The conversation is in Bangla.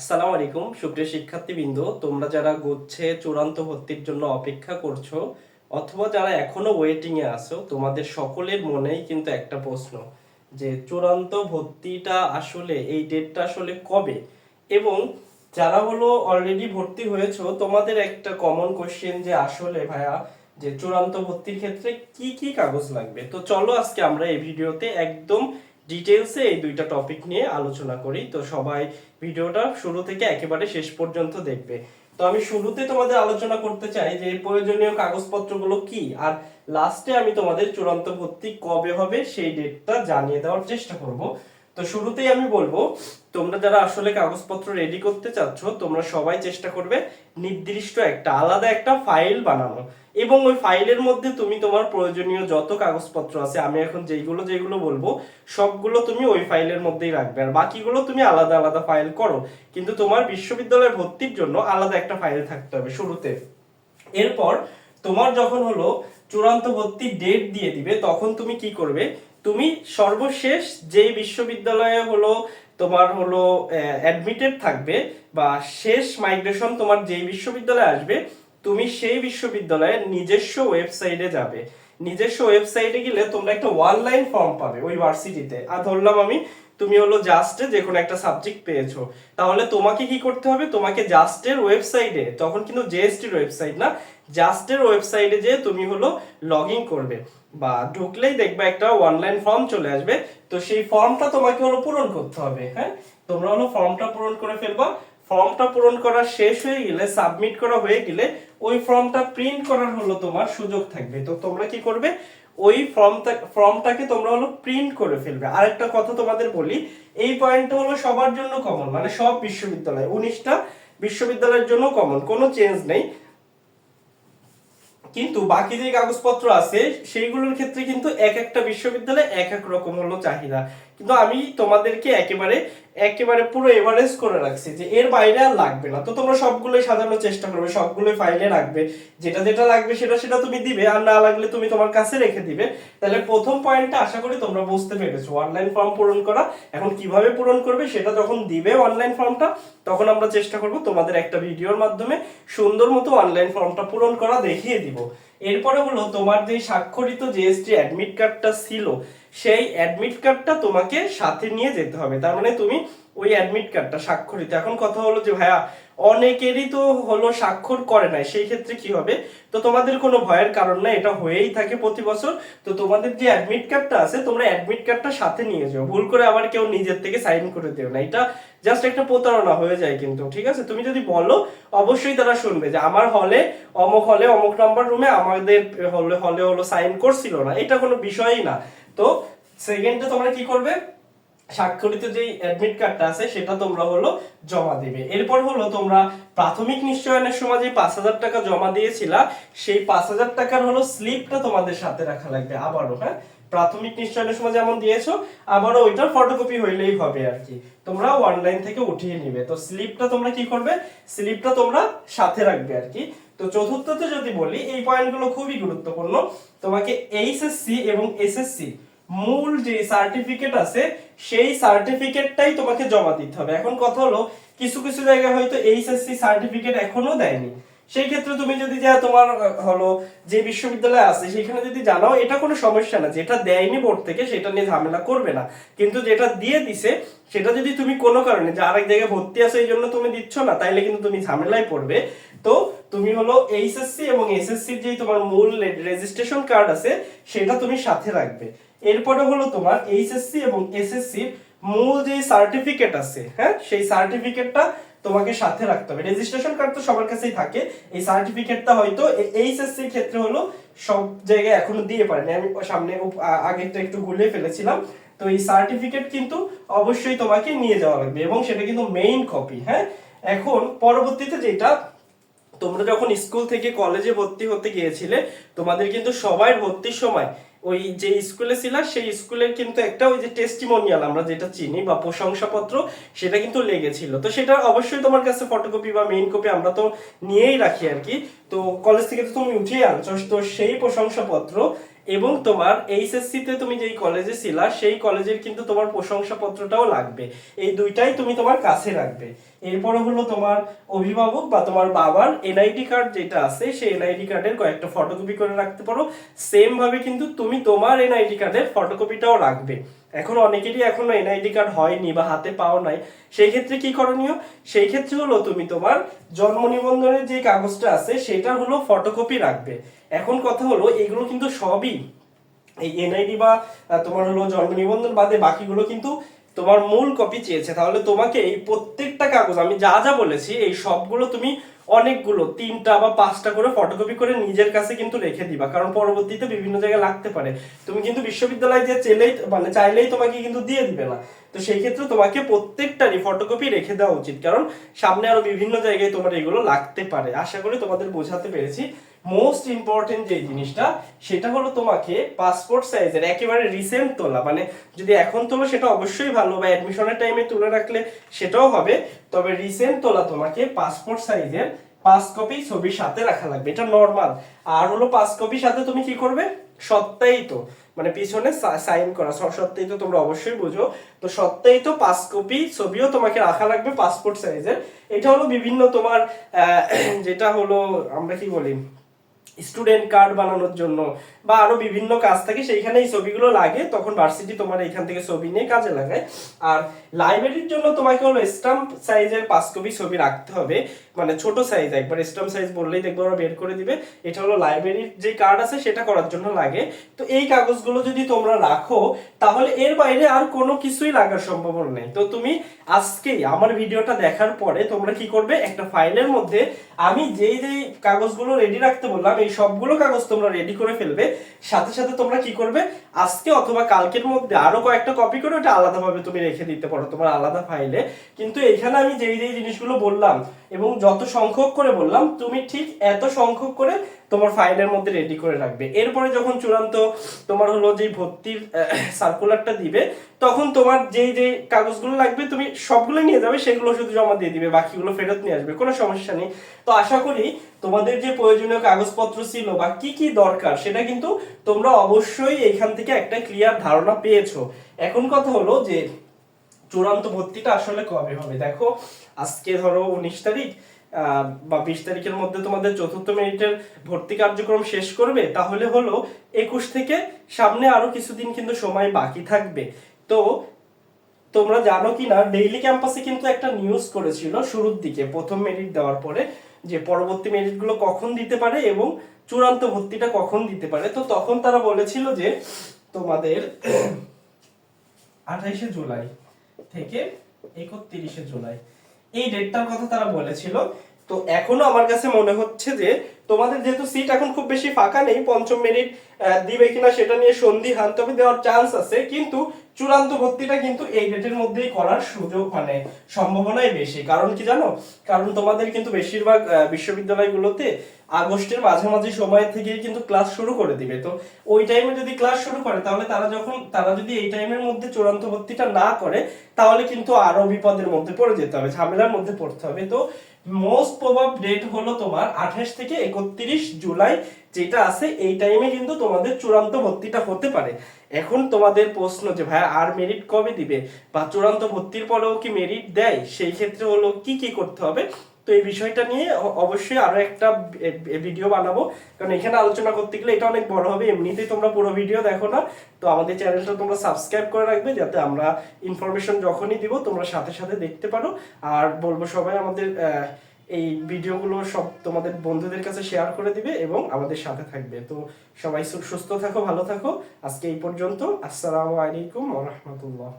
আসসালামু আলাইকুম, সুপ্রিয় শিক্ষার্থীবৃন্দ। তোমরা যারা গুচ্ছে চূড়ান্ত ভর্তির জন্য অপেক্ষা করছ, অথবা যারা এখনও ওয়েটিং এ আছো, তোমাদের সকলের মনেই কিন্তু একটা প্রশ্ন যে চূড়ান্ত ভর্তিটা আসলে, এই ডেটটা আসলে কবে? এবং যারা হলো অলরেডি ভর্তি হয়েছো, তোমাদের একটা কমন কোশ্চেন যে আসলে ভাইয়া, যে চূড়ান্ত ভর্তির ক্ষেত্রে কি কি কাগজ লাগবে? তো চলো আজকে আমরা এই ভিডিওতে একদম ডিটেলসে এই দুইটা টপিক নিয়ে আলোচনা করি। তো সবাই ভিডিওটা শুরু থেকে একেবারে শেষ পর্যন্ত দেখবে। তো আমি শুরুতে তোমাদের আলোচনা করতে চাই যে প্রয়োজনীয় কাগজপত্রগুলো কি, আর লাস্টে আমি তোমাদের চূড়ান্ত ভর্তি কবে হবে সেই ডেটটা জানিয়ে দেওয়ার চেষ্টা করব। তো শুরুতেই আমি বলব, তোমরা যারা আসলে কাগজপত্র রেডি করতে চাচ্ছ, তোমরা সবাই চেষ্টা করবে নির্দিষ্ট একটা, আলাদা একটা ফাইল বানানো এবং ওই ফাইলের মধ্যে তুমি তোমার প্রয়োজনীয় যত কাগজপত্র আছে, আমি এখন যেইগুলো যেগুলো বলব, সবগুলো তুমি ওই ফাইলের মধ্যেই রাখবে। আর বাকিগুলো তুমি আলাদা আলাদা ফাইল করো। কিন্তু তোমার বিশ্ববিদ্যালয়ে ভর্তির জন্য আলাদা একটা ফাইল থাকতে হবে শুরুতে। এরপর তোমার যখন হলো চূড়ান্ত ভর্তির ডেট দিয়ে দিবে, তখন তুমি কি করবে? তুমি সর্বশেষ যে বিশ্ববিদ্যালয়ে হলো তোমার হলো অ্যাডমিটেড থাকবে বা শেষ মাইগ্রেশন তোমার যেই বিশ্ববিদ্যালয়ে আসবে তুমি সেই বিশ্ববিদ্যালয়ের নিজস্ব ওয়েবসাইটে যাবে। নিজস্ব ওয়েবসাইটে গেলে তোমরা একটা অনলাইন ফর্ম পাবে ওই ভার্সিটিতে আর ধরলাম আমি, তুমি হলো জাস্টে যে কোনো একটা সাবজেক্ট পেয়েছ। তাহলে তোমাকে কি করতে হবে? তোমাকে জাস্টের ওয়েবসাইটে তখন কিন্তু জেএসটির ওয়েবসাইট না জাস্টের ওয়েবসাইটে যে তুমি হলো লগ ইন করবে। বা ঢুকলেই দেখবে একটা অনলাইন ফর্ম চলে আসবে। তো সেই ফর্মটা তোমাকে হলো পূরণ করতে হবে হ্যাঁ? তোমরা হলো ফর্মটা পূরণ করে ফেলবা। ফর্মটা পূরণ করা শেষ হয়ে গেলে, সাবমিট করা হয়ে গেলে, ওই ফর্মটা প্রিন্ট করার হলো তোমার সুযোগ থাকবে। তো তোমরা কি করবে? ওই ফর্মটা, ফর্মটাকে তোমরা হলো প্রিন্ট করে ফেলবে। আরেকটা কথা তোমাদের বলি, এই পয়েন্টটা হলো সবার জন্য কমন মানে সব বিশ্ববিদ্যালয়। উনিশটা বিশ্ববিদ্যালয়ের জন্য কমন কোনো চেঞ্জ নেই। কিন্তু বাকি যে কাগজপত্র আছে, সেইগুলোর ক্ষেত্রে কিন্তু এক একটা বিশ্ববিদ্যালয়ে এক এক রকম হলো চাহিদা। কিন্তু আমি তোমাদেরকে একেবারে একেবারে পুরো এভারেজ করে রাখছি যে এর বাইরে আর লাগবে না। তো তোমরা সবগুলোই সাজানোর চেষ্টা করবে, সবগুলোই ফাইলে রাখবে। যেটা যেটা লাগবে সেটা সেটা তুমি দিবে, আর না লাগলে তুমি তোমার কাছে রেখে দিবে। তাহলে প্রথম পয়েন্টটা আশা করি তোমরা বুঝতে পেরেছ। অনলাইন ফর্ম পূরণ করা, এখন কীভাবে পূরণ করবে সেটা যখন দিবে অনলাইন ফর্মটা তখন আমরা চেষ্টা করব তোমাদের একটা ভিডিওর মাধ্যমে সুন্দর মতো অনলাইন ফর্মটা পূরণ করা দেখিয়ে দিব। এরপরে হলো তোমার যে স্বাক্ষরিত জিএসটি অ্যাডমিট কার্ডটা ছিল সেই অ্যাডমিট কার্ডটা তোমাকে সাথে নিয়ে যেতে হবে। তার মানে তুমি ওই অ্যাডমিট কার্ডটা স্বাক্ষরিত। এখন কথা হলো যে, ভাইয়া, অনেকেরই তো হলো স্বাক্ষর করে নাই, সেই ক্ষেত্রে কি হবে? তো তোমাদের কোনো ভয়ের কারণ নাই, এটা হয়েই থাকে প্রতি বছর। তো তোমাদের যে অ্যাডমিট কার্ডটা আছে, তোমরা অ্যাডমিট কার্ডটা সাথে নিয়ে যাও। ভুল করে আবার কেউ নিজের থেকে সাইন করে দিও না। এটা জাস্ট একটা প্রতারণা হয়ে যায় কিন্তু, ঠিক আছে? তুমি যদি বলো, অবশ্যই তারা শুনবে যে, আমার হলে অমুক হলে অমুক নাম্বার রুমে আমাদের হলে হলে হলো সাইন করছিল না। এটা কোনো বিষয়ই না। তো সেকেন্ডে তোমরা কি করবে? স্বাক্ষরিত যে অ্যাডমিট কার্ডটা আছে, সেটা তোমরা হলো জমা দিবে। এরপর হলো তোমরা প্রাথমিক নিশ্চয়নের সময় যে পাঁচ হাজার টাকা জমা দিয়েছিলা, সেই পাঁচ হাজার টাকার হলো স্লিপটা তোমাদের সাথে রাখা লাগবে আবারও হ্যাঁ? প্রাথমিক নিশ্চয়নের সময় যেমন দিয়েছ, আবারও ওইটার ফটোকপি হইলেই হবে আর কি। তোমরা অনলাইন থেকে উঠিয়ে নিবে। তো স্লিপটা তোমরা কি করবে? স্লিপটা তোমরা সাথে রাখবে আর কি। তো চতুর্থতে যদি বলি, এই পয়েন্টগুলো খুবই গুরুত্বপূর্ণ। তোমাকে এইচএসসি এবং এসএসসি মূল যে সার্টিফিকেট আছে, সেই সার্টিফিকেটটাই তোমাকে জমা দিতে হবে। এখন কথা হলো, কিছু কিছু জায়গায় হয়তো এইচএসসি সার্টিফিকেট এখনও দেয়নি। সেই ক্ষেত্রে তুমি যদি যা তোমার হলো যে বিশ্ববিদ্যালয় আছে, সেখানে যদি জানাও, এটা কোনো সমস্যা না। যেটা দেয়নি বোর্ড থেকে, সেটা নিয়ে ঝামেলা করবে না। কিন্তু যেটা দিয়ে দিছে, সেটা যদি তুমি কোনো কারণে, যে আরেক জায়গায় ভর্তি আছে, এই জন্য তুমি দিচ্ছ না, তাইলে কিন্তু তুমি ঝামেলায় পড়বে। তো তুমি হলো এইচএসসি এবং এসএসসির যে তোমার মূল রেজিস্ট্রেশন কার্ড আছে, সেটা তুমি সাথে রাখবে। এরপরে হলো তোমার এইচএসসি এবং এসএসসির মূল যে সার্টিফিকেট আছে হ্যাঁ সেই সার্টিফিকেটটা তোমাকে সাথে রাখতে হবে। রেজিস্ট্রেশন কার্ড তো সবার কাছেই থাকে। এই সার্টিফিকেটটা হয়তো এইচএসসি এর ক্ষেত্রে হলো সব জায়গায় এখনও দিয়ে পারেনি। আমি সামনে উপ- আ- আগেরটা একটু গুলিয়ে ফেলেছিলাম। তো এই সার্টিফিকেট কিন্তু অবশ্যই তোমাকে নিয়ে যাওয়া লাগবে এবং সেটা কিন্তু মেইন কপি হ্যাঁ? এখন পরবর্তীতে যেটা, তোমরা যখন স্কুল থেকে কলেজে ভর্তি হতে গিয়েছিলে, তোমাদের কিন্তু সবাই ভর্তির সময় ওই যে স্কুলে ছিল, সেই স্কুলের কিন্তু একটা ওই যে টেস্টিমোনিয়াল আমরা যেটা চিনি, বা প্রশংসাপত্র, সেটা কিন্তু লেগেছিল। তো সেটা অবশ্যই তোমার কাছে ফটোকপি বা মেইন কপি আমরা তো নিয়েই রাখি আর কি। তো কলেজ থেকে তো তুমি উঠেই আনছো, তো সেই প্রশংসাপত্র এবং তোমার এইচএসসিতে তুমি যেই কলেজে ছিলা, সেই কলেজের কিন্তু তোমার প্রশংসাপত্রটাও লাগবে। এই দুইটাই তুমি তোমার কাছে রাখবে। এরপর হলো তোমার অভিভাবক বা তোমার বাবার এনআইডি কার্ড যেটা আছে, সেই এনআইডি কার্ডের কয়েকটা ফটোকপি করে রাখতে পারো। সেম ভাবে কিন্তু তুমি তোমার এনআইডি কার্ডের ফটোকপিটাও রাখবে। এখন অনেকেরই এখনও এনআইডি কার্ড হয়নি বা হাতে পাও নাই। সেই ক্ষেত্রে কি করণীয়? সেই ক্ষেত্রে হলো তুমি তোমার জন্ম নিবন্ধনের যে কাগজটা আছে সেটা হলো ফটোকপি রাখবে। এখন কথা হলো, এগুলো কিন্তু সবই এই এনআইডি বা তোমার হলো জন্ম নিবন্ধন বাদে বাকিগুলো কিন্তু তোমার মূল কপি চেয়েছে। তাহলে তোমাকে এই প্রত্যেকটা কাগজ, আমি যা যা বলেছি, এই সবগুলো তুমি অনেকগুলো, তিনটা বা পাঁচটা করে ফটোকপি করে নিজের কাছে কিন্তু রেখে দিবা, কারণ পরবর্তীতে বিভিন্ন জায়গায় লাগতে পারে। তুমি কিন্তু বিশ্ববিদ্যালয় যে চেলেই মানে চাইলেই তোমাকে কিন্তু দিয়ে দিবে না। তো সেই ক্ষেত্রে তোমাকে প্রত্যেকটারই ফটোকপি রেখে দেওয়া উচিত, কারণ সামনে আরও বিভিন্ন জায়গায় তোমার এগুলো লাগতে পারে। আশা করি তোমাদের বোঝাতে পেরেছি। মোস্ট ইম্পর্টেন্ট যে জিনিসটা, সেটা হলো তোমাকে পাসপোর্ট সাইজের একেবারে রিসেন্ট তোলা। মানে যদি এখন তোলো, সেটা অবশ্যই ভালো। বা অ্যাডমিশনের টাইমে তুলে রাখলে সেটাও হবে। তবে রিসেন্ট তোলা তোমাকে পাসপোর্ট সাইজের পাঁচ কপি ছবির সাথে রাখা লাগবে। এটা নর্মাল আর হলো পাঁচ কপির সাথে তুমি কি করবে? সত্যায়িত মানে পিছনে সাইন করা। সত্যায়িত তোমরা অবশ্যই বুঝো। তো সত্যায়িত পাঁচ কপি ছবিও তোমাকে রাখা লাগবে পাসপোর্ট সাইজের এটা হলো বিভিন্ন তোমার যেটা হলো, আমরা কি বলি? স্টুডেন্ট কার্ড বানানোর জন্য বা আরও বিভিন্ন কাজ থাকে সেইখানে এই ছবিগুলো লাগে, তখন ভার্সিটি তোমার এখান থেকে ছবি নিয়ে কাজে লাগায়। আর লাইব্রেরির জন্য তোমাকে হলো স্টাম্প সাইজের পাঁচ কপি ছবি রাখতে হবে মানে ছোট সাইজ একবার স্টাম্প সাইজ বললেই দেখব ওরা বের করে দিবে। এটা হলো লাইব্রেরির যে কার্ড আছে, সেটা করার জন্য লাগে। তো এই কাগজগুলো যদি তোমরা রাখো, তাহলে এর বাইরে আর কোনো কিছুই লাগার সম্ভাবনা নেই। তো তুমি আজকেই আমার ভিডিওটা দেখার পরে তোমরা কি করবে? একটা ফাইলের মধ্যে আমি যেই যেই কাগজগুলো রেডি রাখতে বললাম, এই সবগুলো কাগজ তোমরা রেডি করে ফেলবে। সাথে সাথে তোমরা কি করবে? আজকে অথবা কালকের মধ্যে আরও কয়েকটা কপি করে ওটা আলাদাভাবে তুমি রেখে দিতে পারো তোমার আলাদা ফাইলে কিন্তু এখানে আমি যেই যেই জিনিসগুলো বললাম এবং যত সংখ্যক করে বললাম, তুমি ঠিক এত সংখ্যক করে তোমার ফাইলের মধ্যে রেডি করে রাখবে। এরপরে যখন চূড়ান্ত তোমার হলো যে ভর্তির সার্কুলারটা দিবে, তখন তোমার যেই যে কাগজগুলো লাগবে, তুমি সবগুলো নিয়ে যাবে, সেগুলো শুধু জমা দিয়ে দিবে, বাকিগুলো ফেরত নিয়ে আসবে, কোনো সমস্যা নেই। তো আশা করি তোমাদের যে প্রয়োজনীয় কাগজপত্র ছিল বা কি কি দরকার, সেটা কিন্তু তোমরা অবশ্যই এখান থেকে একটা ক্লিয়ার ধারণা পেয়েছ। এখন কথা হলো যে চূড়ান্ত ভর্তিটা আসলে কবে হবে? দেখো, আজকে ধরো উনিশ তারিখ বা বিশ তারিখের মধ্যে তোমাদের চতুর্থ মিনিটের ভর্তি কার্যক্রম শেষ করবে, তাহলে হলো একুশ থেকে সামনে আরও কিছুদিন কিন্তু সময় বাকি থাকবে। তো তোমরা জানো কি না ডেইলি ক্যাম্পাসে কিন্তু একটা নিউজ করেছিল শুরুর দিকে, প্রথম মেরিট দেওয়ার পরে, যে পরবর্তী মেরিটগুলো কখন দিতে পারে এবং চূড়ান্ত ভর্তিটা কখন দিতে পারে। তো তখন তারা বলেছিল যে তোমাদের আঠাইশে জুলাই থেকে একত্রিশে জুলাই। এই ডেটটার কথা তারা বলেছিল। তো এখনও আমার কাছে মনে হচ্ছে যে, তোমাদের যেহেতু সিট এখন খুব বেশি ফাঁকা নেই, পঞ্চম মেরিট দিবে কিনা সেটা নিয়ে সন্ধি তবে দেওয়ার চান্স আছে। কিন্তু চূড়ান্ত ভর্তিটা কিন্তু এই ডেটের মধ্যেই করার সুযোগ মানে সম্ভাবনাই বেশি। কারণ কি জানো? কারণ তোমাদের কিন্তু বেশিরভাগ বিশ্ববিদ্যালয়গুলোতে আগস্টের মাঝামাঝি সময় থেকেই কিন্তু ক্লাস শুরু করে দিবে। তো ওই টাইমে যদি ক্লাস শুরু করে, তাহলে তারা যখন, তারা যদি এই টাইমের মধ্যে চূড়ান্ত ভর্তিটা না করে, তাহলে কিন্তু আরও বিপদের মধ্যে পড়ে যেতে হবে, ঝামেলার মধ্যে পড়তে হবে। তো মোস্ট প্রভাব ডেট হলো তোমার আঠাশ থেকে একত্রিশ জুলাই যেটা আছে, এই টাইমে কিন্তু তোমাদের চূড়ান্ত ভর্তিটা হতে পারে। এখন তোমাদের প্রশ্ন যে ভাই আর মেরিট কবে দিবে? বা চূড়ান্ত ভর্তির পরেও কি মেরিট দেয়? সেই ক্ষেত্রে হলো কি কি করতে হবে? তো এই বিষয়টা নিয়ে অবশ্যই আরও একটা ভিডিও বানাবো। কারণ এখানে আলোচনা করতে গেলে এটা অনেক বড় হবে। এমনিতেই তোমরা পুরো ভিডিও দেখো না। তো আমাদের চ্যানেলটা তোমরা সাবস্ক্রাইব করে রাখবে যাতে আমরা ইনফরমেশন যখনই দিব, তোমরা সাথে সাথে দেখতে পারো। আর বলব সবাই আমাদের এই ভিডিওগুলো সব তোমাদের বন্ধুদের কাছে শেয়ার করে দিবে এবং আমাদের সাথে থাকবে। তো সবাই সুস্থ থাকো, ভালো থাকো। আজকে এই পর্যন্ত। আসসালামু আলাইকুম রাহমাতুল্লাহ।